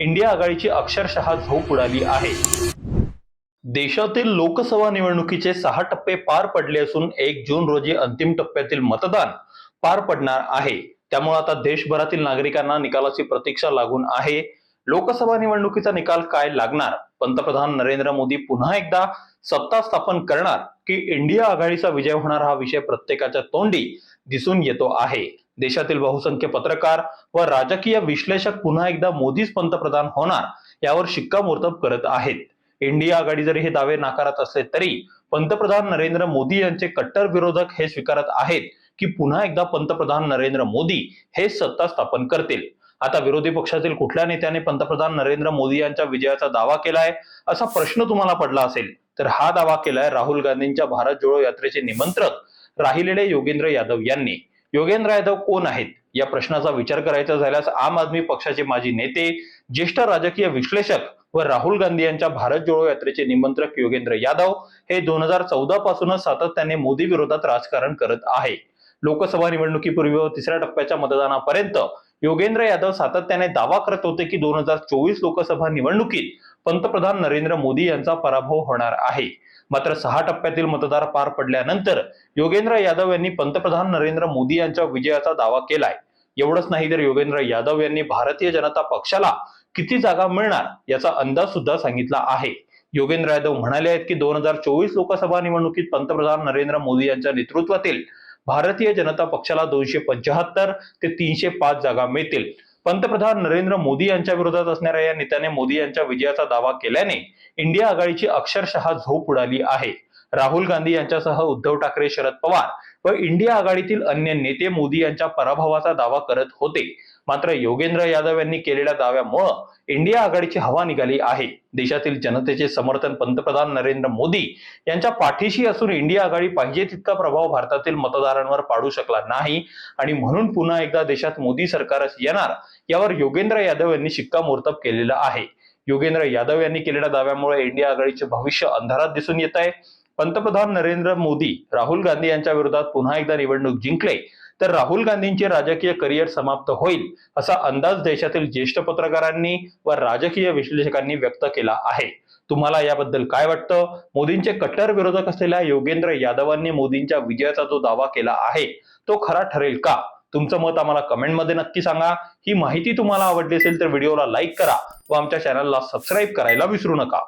India आघाडीची अक्षरशः झोप उडाली आहे. देशातील लोकसभा निवडणुकीचे सहा टप्पे पार पडले असून एक जून रोजी अंतिम टप्प्यातील मतदान पार पडणार आहे. त्यामुळे आता देशभरातील नागरिकांना निकालाची प्रतीक्षा लागून आहे. लोकसभा निवडणुकीचा निकाल काय लागणार? पंतप्रधान नरेंद्र मोदी पुन्हा एकदा सत्ता स्थापन करणार की इंडिया आघाडीचा विजय होणार हा विषय प्रत्येकाच्या तोंडी दिसून येतो आहे. देशातील बहुसंख्य पत्रकार व राजकीय विश्लेषक पुन्हा एकदा मोदीच पंतप्रधान होणार यावर शिक्कामोर्तब करत आहेत. इंडिया आघाडी जरी हे दावे नाकारत असले तरी पंतप्रधान नरेंद्र मोदी यांचे कट्टर विरोधक हे स्वीकारत आहेत की पुन्हा एकदा पंतप्रधान नरेंद्र मोदी हे सत्ता स्थापन करतील. आता विरोधी पक्षातील कुठल्या नेत्याने पंतप्रधान नरेंद्र मोदी यांच्या विजयाचा दावा केलाय असा प्रश्न तुम्हाला पडला असेल तर हा दावा केलाय राहुल गांधींच्या भारत जोडो यात्रेचे निमंत्रक राहिलेले योगेंद्र यादव यांनी. योगेंद्र यादव कोण आहेत? या प्रश्नाचा विचार करायचा झाल्यास आम आदमी पक्षाचे माजी नेते ज्येष्ठ राजकीय विश्लेषक व राहुल गांधी यांच्या भारत जोडो यात्रेचे निमंत्रक योगेंद्र यादव हे दोन हजार चौदा पासूनच सातत्याने मोदी विरोधात राजकारण करत आहे. लोकसभा निवडणुकीपूर्वी व तिसऱ्या टप्प्याच्या मतदानापर्यंत योगेंद्र यादव सातत्याने दावा करत होते की दोन हजार चोवीस लोकसभा निवडणुकीत पंतप्रधान नरेंद्र मोदी यांचा पराभव होणार आहे. मात्र सहा टप्प्यातील मतदार पार पडल्यानंतर योगेंद्र यादव यांनी पंतप्रधान नरेंद्र मोदी यांच्या विजयाचा दावा केलाय. एवढंच नाही तर योगेंद्र यादव यांनी भारतीय जनता पक्षाला किती जागा मिळणार याचा अंदाज सुद्धा सांगितला आहे. योगेंद्र यादव म्हणाले आहेत की दोन हजार चोवीस लोकसभा निवडणुकीत पंतप्रधान नरेंद्र मोदी यांच्या नेतृत्वातील भारतीय जनता पक्षाला दोनशे पंचाहत्तर ते तीनशे पाच जागा मिळतील. पंतप्रधान नरेंद्र मोदी यांच्या विरोधात असणाऱ्या या नेत्याने मोदी यांच्या विजयाचा दावा केल्याने इंडिया आघाडीची अक्षरशः झोप उडाली आहे. राहुल गांधी यांच्यासह उद्धव ठाकरे शरद पवार व इंडिया आघाडीतील अन्य नेते मोदी यांच्या पराभवाचा दावा करत होते. मात्र योगेंद्र यादव यांनी केलेल्या दाव्यामुळं इंडिया आघाडीची हवा निघाली आहे. देशातील जनतेचे समर्थन पंतप्रधान नरेंद्र मोदी यांच्या पाठीशी असून इंडिया आघाडी पाहिजे तितका प्रभाव भारतातील मतदारांवर पाडू शकला नाही आणि म्हणून पुन्हा एकदा देशात मोदी सरकारच येणार यावर योगेंद्र यादव यांनी शिक्कामोर्तब केलेलं आहे. योगेंद्र यादव यांनी केलेल्या दाव्यामुळे इंडिया आघाडीचे भविष्य अंधारात दिसून येत आहे. पंतप्रधान नरेंद्र मोदी राहुल गांधी यांच्या विरोधात पुन्हा एकदा निवडणूक जिंकले तर राहुल गांधींचे राजकीय करिअर समाप्त होईल असा अंदाज देशातील ज्येष्ठ पत्रकारांनी व राजकीय विश्लेषकांनी व्यक्त केला आहे. तुम्हाला याबद्दल काय वाटतं? मोदींचे कट्टर विरोधक असलेल्या योगेंद्र यादवांनी मोदींच्या विजयाचा जो दावा केला आहे तो खरा ठरेल का? तुमचं मत आम्हाला कमेंटमध्ये नक्की सांगा. ही माहिती तुम्हाला आवडली असेल तर व्हिडिओला लाईक करा व आमच्या चॅनलला सबस्क्राईब करायला विसरू नका.